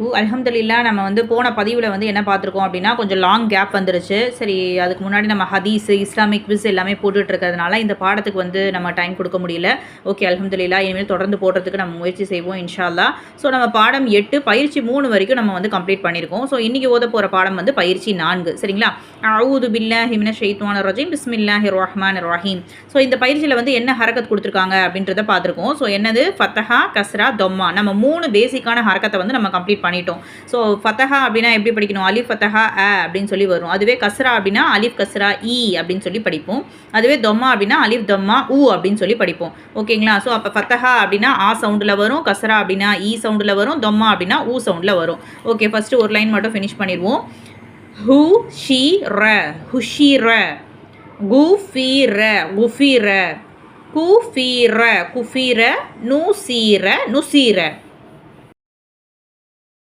வபரகாத்துஹு அலமதுல்லா நம்ம வந்து போன பதிவில் வந்து என்ன பார்த்துருக்கோம் அப்படின்னா கொஞ்சம் லாங் கேப் வந்துருச்சு. சரி அதுக்கு முன்னாடி நம்ம ஹதீஸ் இஸ்லாமிக் குவிஸ் எல்லாமே போட்டுட்டு இருக்கிறதுனால இந்த பாடத்துக்கு வந்து நம்ம டைம் கொடுக்க முடியல. ஓகே அலமதுல்லா இனிமேல் தொடர்ந்து போடுறதுக்கு நம்ம முயற்சி செய்வோம் இன்ஷால்லா ஸோ நம்ம பாடம் எட்டு பயிற்சி மூணு வரைக்கும் நம்ம வந்து கம்ப்ளீட் பண்ணியிருக்கோம். ஸோ இன்றைக்கி ஓத போகிற பாடம் வந்து பயிற்சி நான்கு. சரிங்களா? அவுது பில்லாஹி மின ஷைத்வான் ரஜீம். பிஸ்மில்லாஹி ரஹ்மான் ரஹீம். ஸோ இந்த பயிற்சியில் வந்து என்ன ஹரக்கத் கொடுத்துருக்காங்க அப்படின்றத பார்த்துருக்கோம். ஸோ என்னது? ஃபத்தஹா கஸ்ரா தொம்மா. நம்ம மூணு பேசிக்கான ஹரக்கத்தை வந்து நம்ம கம்ப்ளீட் பண்ணிட்டோம். ஸோ ஃபத்தஹா அப்படின்னா எப்படி படிக்கணும்? அலிஃப் ஃபத்தஹா அ அப்படின்னு சொல்லி வரும். அதுவே கஸ்ரா அப்படின்னா அலிஃப் கஸ்ரா இ அப்படின்னு சொல்லி படிப்போம். அதுவே தொம்மா அப்படின்னா அலிஃப் தொம்மா ஊ அப்படின்னு சொல்லி படிப்போம். ஓகேங்களா? ஸோ அப்போ ஃபத்தஹா அப்படின்னா ஆ சவுண்டில் வரும். கஸ்ரா அப்படின்னா இ சவுண்டில் வரும். தொம்மா அப்படின்னா ஊ சவுண்டில் வரும். ஓகே ஃபஸ்ட்டு ஒரு லைன் மட்டும் ஃபினிஷ் பண்ணிடுவோம். ஹூ ஷி ர. ஹுஷிர குஃபீர குஃபீர குஃபீர குஃபீர நூசீர நுசீர